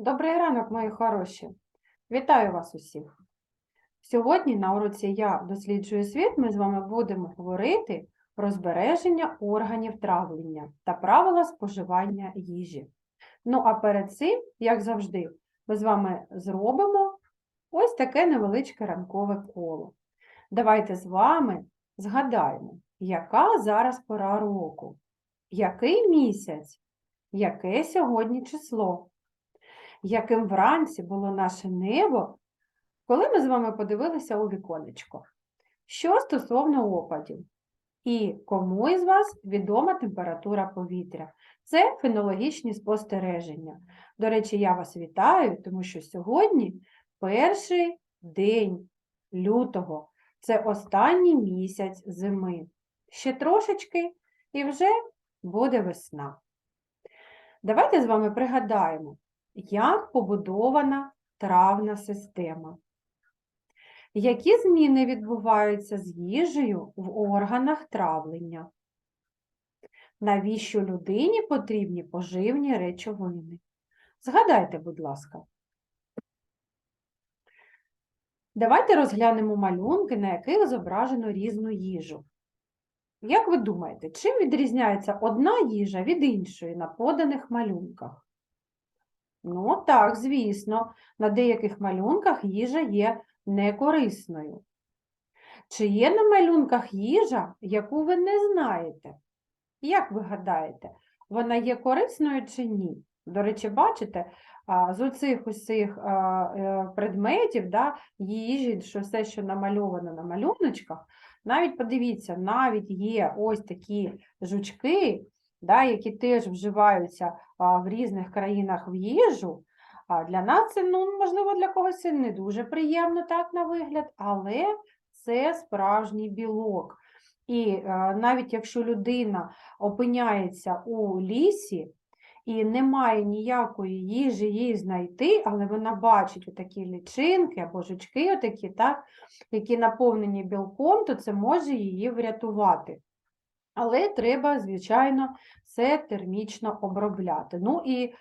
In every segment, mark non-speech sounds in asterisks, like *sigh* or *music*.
Добрий ранок, мої хороші! Вітаю вас усіх! Сьогодні на уроці Я досліджую світ ми з вами будемо говорити про збереження органів травлення та правила споживання їжі. Ну а перед цим, як завжди, ми з вами зробимо ось таке невеличке ранкове коло. Давайте з вами згадаємо, яка зараз пора року, який місяць, яке сьогодні число яким вранці було наше небо, коли ми з вами подивилися у віконечко. Що стосовно опадів, і кому із вас відома температура повітря? Це фенологічні спостереження. До речі, я вас вітаю, тому що сьогодні перший день лютого, це останній місяць зими. Ще трошечки і вже буде весна. Давайте з вами пригадаємо, як побудована травна система. Які зміни відбуваються з їжею в органах травлення? Навіщо людині потрібні поживні речовини? Згадайте, будь ласка. Давайте розглянемо малюнки, на яких зображено різну їжу. Як ви думаєте, чим відрізняється одна їжа від іншої на поданих малюнках? Ну, так, звісно, на деяких малюнках їжа є некорисною. Чи є на малюнках їжа, яку ви не знаєте? Як ви гадаєте, вона є корисною чи ні? До речі, бачите, з оцих усіх е, предметів, да, їжі, що все, що намальовано на малюночках, навіть подивіться, навіть є ось такі жучки, да, які теж вживаються в різних країнах в їжу. Для нас це, ну, можливо, для когось не дуже приємно так на вигляд, але це справжній білок. І е, навіть якщо людина опиняється у лісі і немає ніякої їжі їй знайти, але вона бачить отакі лічинки або жучки, отакі, так, які наповнені білком, то це може її врятувати. Але треба, звичайно, це термічно обробляти. Ну і е,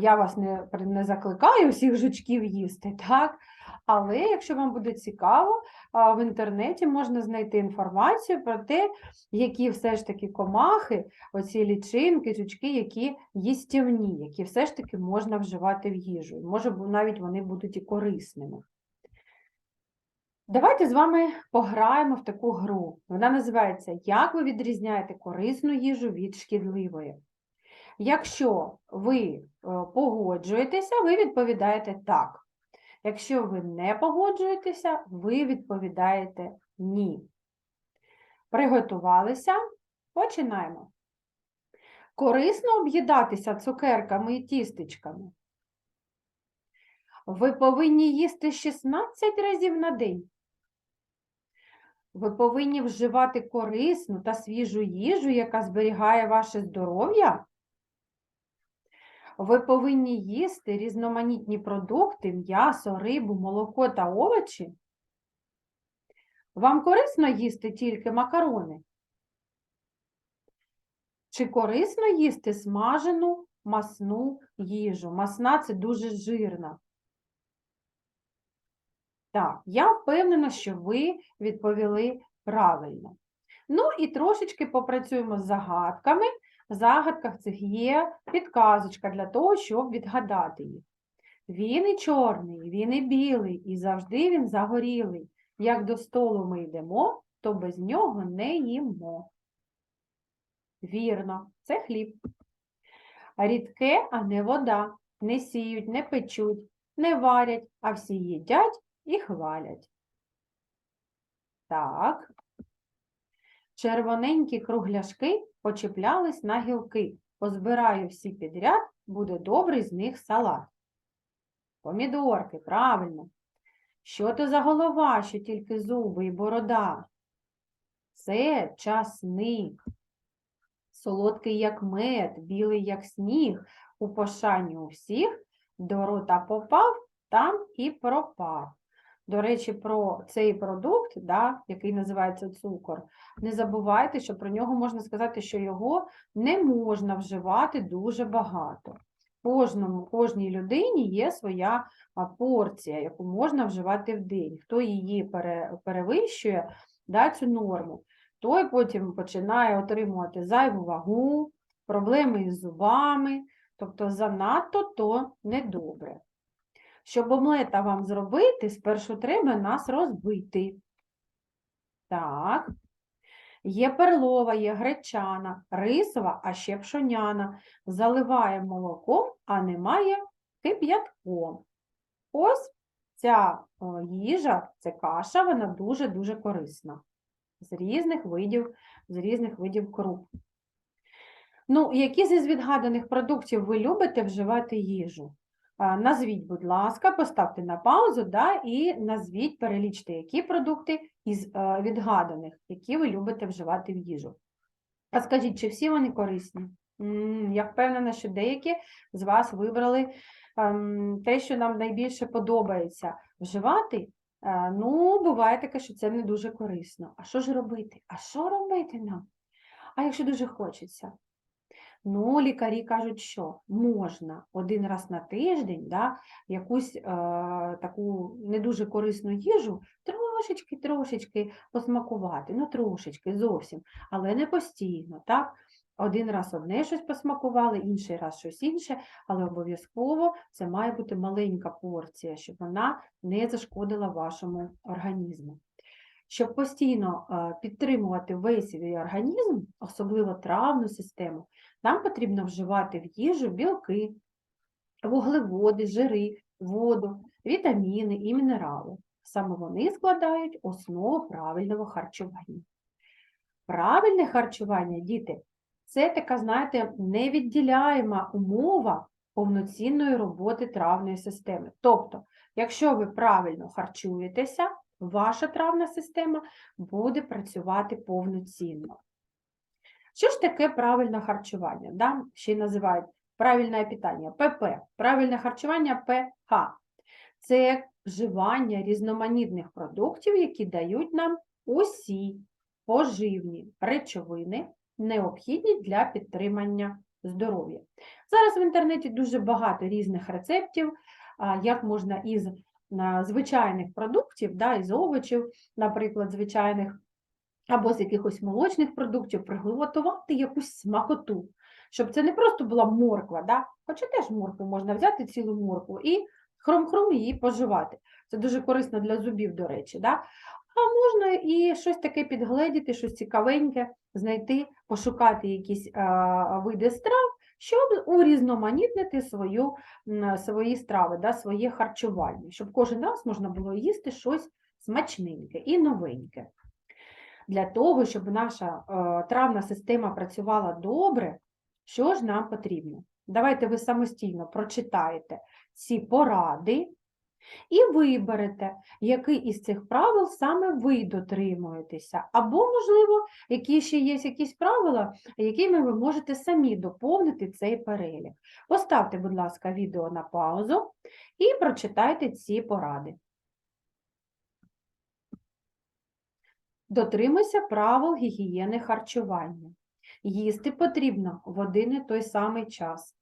я вас не, не закликаю всіх жучків їсти, *laughs* так? Але якщо вам буде цікаво, в інтернеті можна знайти інформацію про те, які все ж таки комахи, оці лічинки, жучки, які їстівні, які все ж таки можна вживати в їжу. Може, навіть вони будуть і корисними. Давайте з вами пограємо в таку гру. Вона називається Як ви відрізняєте корисну їжу від шкідливої? Якщо ви е, погоджуєтеся, ви відповідаєте так. Якщо ви не погоджуєтеся, ви відповідаєте ні. Приготувалися? Починаємо. Корисно об'їдатися цукерками і тістечками. Ви повинні їсти 16 разів на день. Ви повинні вживати корисну та свіжу їжу, яка зберігає ваше здоров'я. Ви повинні їсти різноманітні продукти, м'ясо, рибу, молоко та овочі. Вам корисно їсти тільки макарони? Чи корисно їсти смажену масну їжу? Масна це дуже жирна. Так, я впевнена, що ви відповіли правильно. Ну і трошечки попрацюємо з загадками. В загадках цих є підказочка для того, щоб відгадати їх. Він і чорний, він і білий, і завжди він загорілий. Як до столу ми йдемо, то без нього не їмо. Вірно, це хліб. Рідке, а не вода. Не сіють, не печуть, не варять, а всі їдять і хвалять. Так. Червоненькі кругляшки почіплялись на гілки. Позбираю всі підряд, буде добрий з них салат. Помідорки, правильно. Що то за голова, що тільки зуби і борода? Це часник. Солодкий, як мед, білий, як сніг, у пошані у всіх, до рота попав, там і пропав. До речі, про цей продукт, да, який називається цукор, не забувайте, що про нього можна сказати, що його не можна вживати дуже багато. кожному, кожній людині є своя порція, яку можна вживати в день. Хто її пере, перевищує, да, цю норму, той потім починає отримувати зайву вагу, проблеми із зубами, тобто занадто то недобре. Щоб омлета вам зробити, спершу треба нас розбити. Так. Є перлова, є гречана, рисова, а ще пшоняна. Заливаємо молоком, а немає кип'ятком. Ось ця їжа, ця каша, вона дуже-дуже корисна. З різних видів, з різних видів круп. Ну, які зі відгаданих продуктів ви любите вживати їжу? А, Назвіть, будь ласка, поставте на паузу да, і назвіть, перелічте, які продукти із е, відгаданих, які ви любите вживати в їжу. А скажіть, чи всі вони корисні? Я впевнена, що деякі з вас вибрали ем, те, що нам найбільше подобається вживати. Е, Ну, буває таке, що це не дуже корисно. А що ж робити? А що робити нам? А якщо дуже хочеться? Ну, лікарі кажуть, що можна один раз на тиждень да, якусь е, таку не дуже корисну їжу трошечки-трошечки посмакувати, ну трошечки зовсім, але не постійно, так? Один раз одне щось посмакували, інший раз щось інше, але обов'язково це має бути маленька порція, щоб вона не зашкодила вашому організму. Щоб постійно е, підтримувати весь свій організм, особливо травну систему, нам потрібно вживати в їжу білки, вуглеводи, жири, воду, вітаміни і мінерали. Саме вони складають основу правильного харчування. Правильне харчування, діти, це така, знаєте, невідділяєма умова повноцінної роботи травної системи. Тобто, якщо ви правильно харчуєтеся, ваша травна система буде працювати повноцінно. Що ж таке правильне харчування? Да? Ще й називають правильне питання ПП, правильне харчування ПХ. Це вживання різноманітних продуктів, які дають нам усі поживні речовини, необхідні для підтримання здоров'я. Зараз в інтернеті дуже багато різних рецептів, як можна із звичайних продуктів, да, із овочів, наприклад, звичайних або з якихось молочних продуктів приготувати якусь смакоту, щоб це не просто була морква, да? хоча теж моркву можна взяти цілу моркву і хром-хром її поживати. Це дуже корисно для зубів, до речі. Да? А можна і щось таке підгледіти, щось цікавеньке, знайти, пошукати якісь а, види страв, щоб урізноманітнити свою, свої страви, да, своє харчування, щоб кожен раз можна було їсти щось смачненьке і новеньке. Для того, щоб наша е, травна система працювала добре, що ж нам потрібно? Давайте ви самостійно прочитаєте ці поради і виберете, який із цих правил саме ви дотримуєтеся. Або, можливо, які ще є якісь правила, якими ви можете самі доповнити цей перелік. Поставте, будь ласка, відео на паузу і прочитайте ці поради. Дотримуйся правил гігієни харчування. Їсти потрібно в один і той самий час.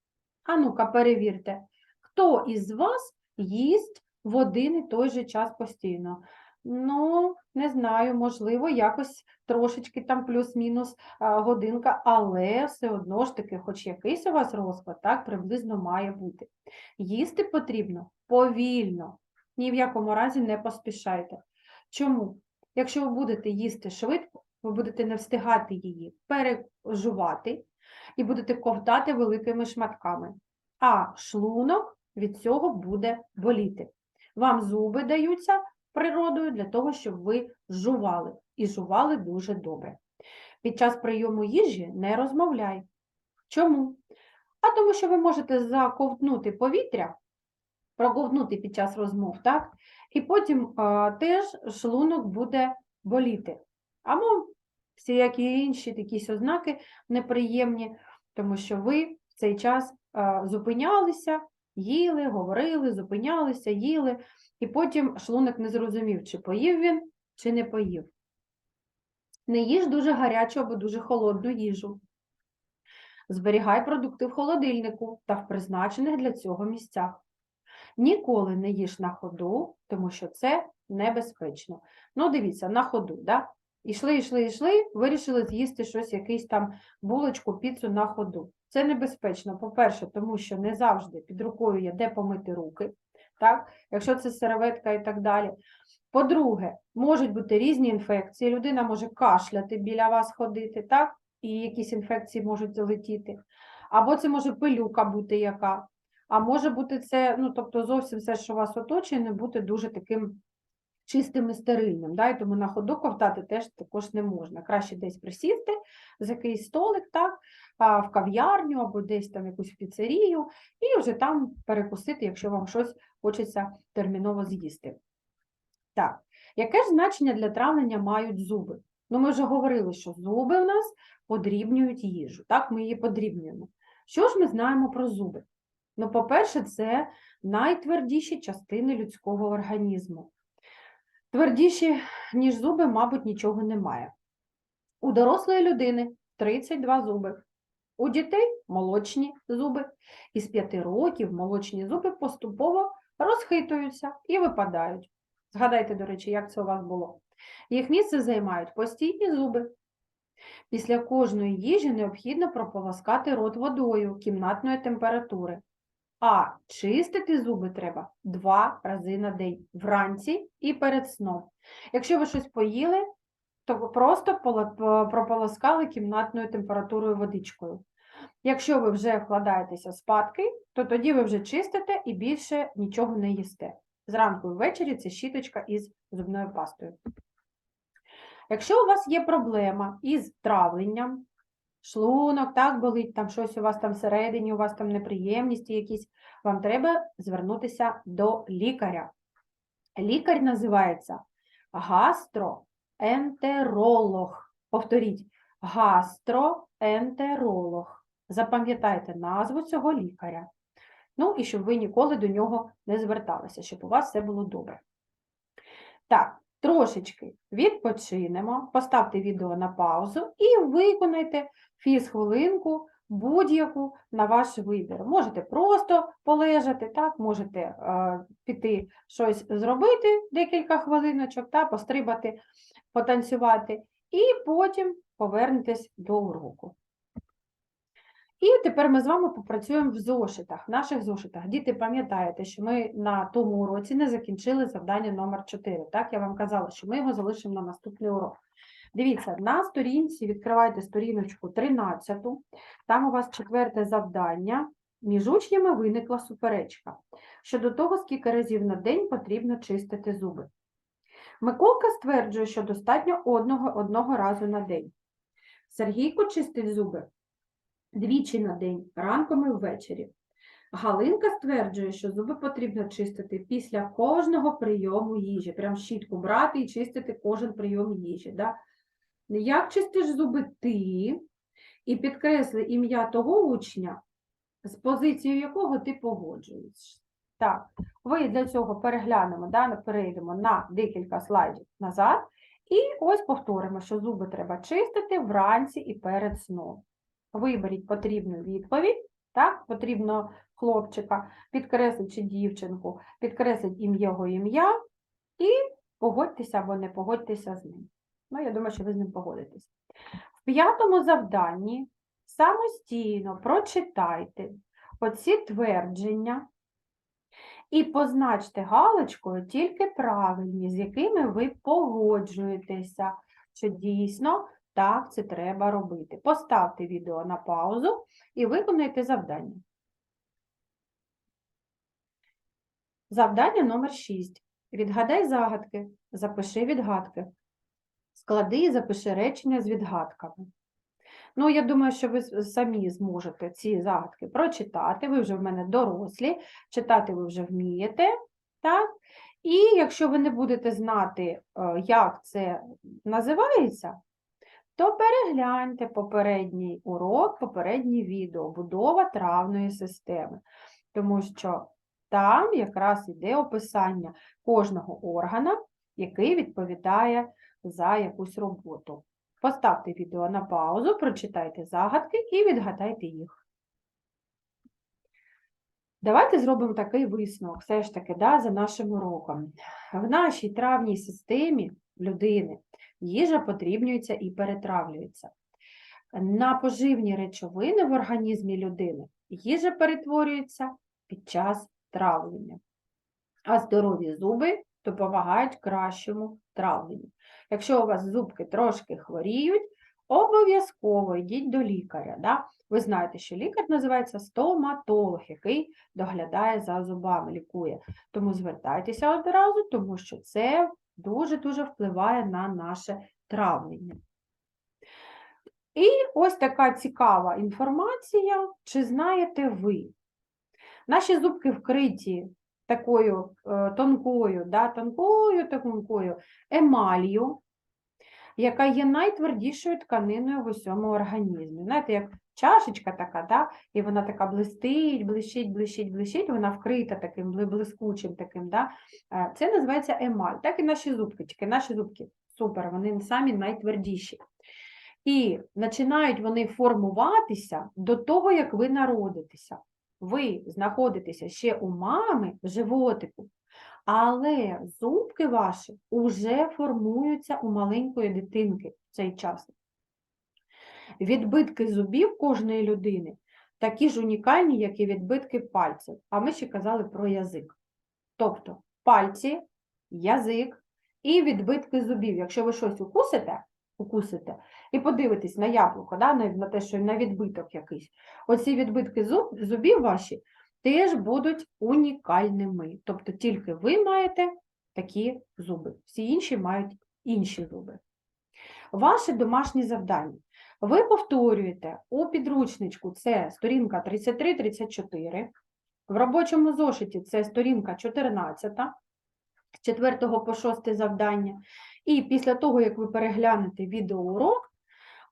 А ну-ка, перевірте, хто із вас їсть в один і той же час постійно? Ну, не знаю, можливо, якось трошечки там плюс-мінус годинка, але все одно ж таки, хоч якийсь у вас розклад, так, приблизно має бути. Їсти потрібно повільно, ні в якому разі не поспішайте. Чому? Якщо ви будете їсти швидко, ви будете не встигати її пережувати і будете ковтати великими шматками, а шлунок від цього буде боліти. Вам зуби даються природою для того, щоб ви жували, і жували дуже добре. Під час прийому їжі не розмовляй. Чому? А тому, що ви можете заковтнути повітря, проковтнути під час розмов, так? І потім а, теж шлунок буде боліти. Або всіякі інші якісь ознаки неприємні, тому що ви в цей час а, зупинялися, їли, говорили, зупинялися, їли, і потім шлунок не зрозумів, чи поїв він, чи не поїв. Не їж дуже гарячу або дуже холодну їжу. Зберігай продукти в холодильнику та в призначених для цього місцях. Ніколи не їж на ходу, тому що це небезпечно. Ну, дивіться, на ходу, да? Ішли, йшли, йшли, вирішили з'їсти щось, якийсь там булочку, піцу на ходу. Це небезпечно, по-перше, тому що не завжди під рукою є де помити руки, так? якщо це серветка і так далі. По-друге, можуть бути різні інфекції, людина може кашляти біля вас ходити, так? і якісь інфекції можуть залетіти. Або це може пилюка бути яка, а може бути це, ну, тобто зовсім все, що вас оточує, не бути дуже таким чистим і стерильним. Да? І тому на ходу ковтати теж також не можна. Краще десь присісти за якийсь столик, так? В кав'ярню або десь там якусь піцерію, і вже там перекусити, якщо вам щось хочеться терміново з'їсти. Так, яке ж значення для травлення мають зуби? Ну, ми вже говорили, що зуби у нас подрібнюють їжу. Так, ми її подрібнюємо. Що ж ми знаємо про зуби? Ну, по-перше, це найтвердіші частини людського організму. Твердіші, ніж зуби, мабуть, нічого немає. У дорослої людини 32 зуби. У дітей молочні зуби. Із 5 років молочні зуби поступово розхитуються і випадають. Згадайте, до речі, як це у вас було. Їх місце займають постійні зуби. Після кожної їжі необхідно прополоскати рот водою кімнатної температури. А чистити зуби треба два рази на день, вранці і перед сном. Якщо ви щось поїли, то просто поло- прополоскали кімнатною температурою водичкою. Якщо ви вже вкладаєтеся спадки, то тоді ви вже чистите і більше нічого не їсте. Зранку і ввечері це щіточка із зубною пастою. Якщо у вас є проблема із травленням, шлунок, так болить, там щось у вас там всередині, у вас там неприємності якісь, вам треба звернутися до лікаря. Лікар називається гастроентеролог. Повторіть, гастроентеролог. Запам'ятайте назву цього лікаря. Ну і щоб ви ніколи до нього не зверталися, щоб у вас все було добре. Так, трошечки відпочинемо, поставте відео на паузу і виконайте фіз-хвилинку будь-яку на ваш вибір. Можете просто полежати, так, можете е, піти щось зробити декілька хвилиночок, та, пострибати, потанцювати, і потім повернетесь до уроку. І тепер ми з вами попрацюємо в зошитах, в наших зошитах. Діти, пам'ятаєте, що ми на тому уроці не закінчили завдання номер 4. Так, я вам казала, що ми його залишимо на наступний урок. Дивіться, на сторінці відкривайте сторіночку 13, там у вас четверте завдання. Між учнями виникла суперечка щодо того, скільки разів на день потрібно чистити зуби. Миколка стверджує, що достатньо одного, одного разу на день. Сергійко чистить зуби двічі на день, ранком і ввечері. Галинка стверджує, що зуби потрібно чистити після кожного прийому їжі. Прям щітку брати і чистити кожен прийом їжі. Да? Як чистиш зуби ти і підкресли ім'я того учня, з позицією якого ти погоджуєшся. Так, ви для цього переглянемо, да, перейдемо на декілька слайдів назад. І ось повторимо, що зуби треба чистити вранці і перед сном. Виберіть потрібну відповідь, так, потрібно хлопчика, підкреслить чи дівчинку, підкреслить ім'я його ім'я і погодьтеся або не погодьтеся з ним. Ну, я думаю, що ви з ним погодитесь. В п'ятому завданні самостійно прочитайте оці твердження і позначте галочкою тільки правильні, з якими ви погоджуєтеся, що дійсно так це треба робити. Поставте відео на паузу і виконайте завдання. Завдання номер 6. Відгадай загадки, запиши відгадки. Склади і запиши речення з відгадками. Ну, я думаю, що ви самі зможете ці загадки прочитати. Ви вже в мене дорослі, читати ви вже вмієте. Так? І якщо ви не будете знати, е, як це називається, то перегляньте попередній урок, попереднє відео будова травної системи, тому що там якраз іде описання кожного органа, який відповідає за якусь роботу. Поставте відео на паузу, прочитайте загадки і відгадайте їх. Давайте зробимо такий висновок, все ж таки, да, за нашим уроком. В нашій травній системі людини їжа потрібнюється і перетравлюється. На поживні речовини в організмі людини їжа перетворюється під час травлення, а здорові зуби допомагають кращому травленню. Якщо у вас зубки трошки хворіють, обов'язково йдіть до лікаря. Да? Ви знаєте, що лікар називається стоматолог, який доглядає за зубами, лікує. Тому звертайтеся одразу, тому що це дуже-дуже впливає на наше травлення. І ось така цікава інформація. Чи знаєте ви? Наші зубки вкриті такою е, тонкою, да, тонкою, тонкою емалью, яка є найтвердішою тканиною в усьому організмі. Знаєте, як чашечка така, да, і вона така блистить, блищить, блищить, блищить, вона вкрита таким блискучим таким. Да. Е, Це називається емаль. Так і наші зубки, тільки наші зубки супер, вони самі найтвердіші. І починають вони формуватися до того, як ви народитеся. Ви знаходитеся ще у мами в животику, але зубки ваші вже формуються у маленької дитинки в цей час. Відбитки зубів кожної людини такі ж унікальні, як і відбитки пальців. А ми ще казали про язик. Тобто пальці, язик і відбитки зубів. Якщо ви щось укусите, укусите і подивитесь на яблуко, да, на, те, що на відбиток якийсь, оці відбитки зуб, зубів ваші теж будуть унікальними. Тобто тільки ви маєте такі зуби, всі інші мають інші зуби. Ваше домашнє завдання. Ви повторюєте у підручничку це сторінка 33-34, в робочому зошиті це сторінка 14, з 4 по 6 завдання. І після того, як ви переглянете відеоурок,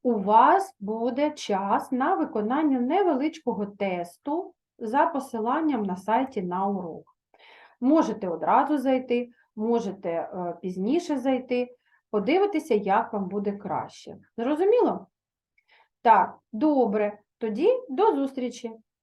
у вас буде час на виконання невеличкого тесту за посиланням на сайті на урок. Можете одразу зайти, можете е, пізніше зайти, подивитися, як вам буде краще. Зрозуміло? Так, добре. Тоді до зустрічі!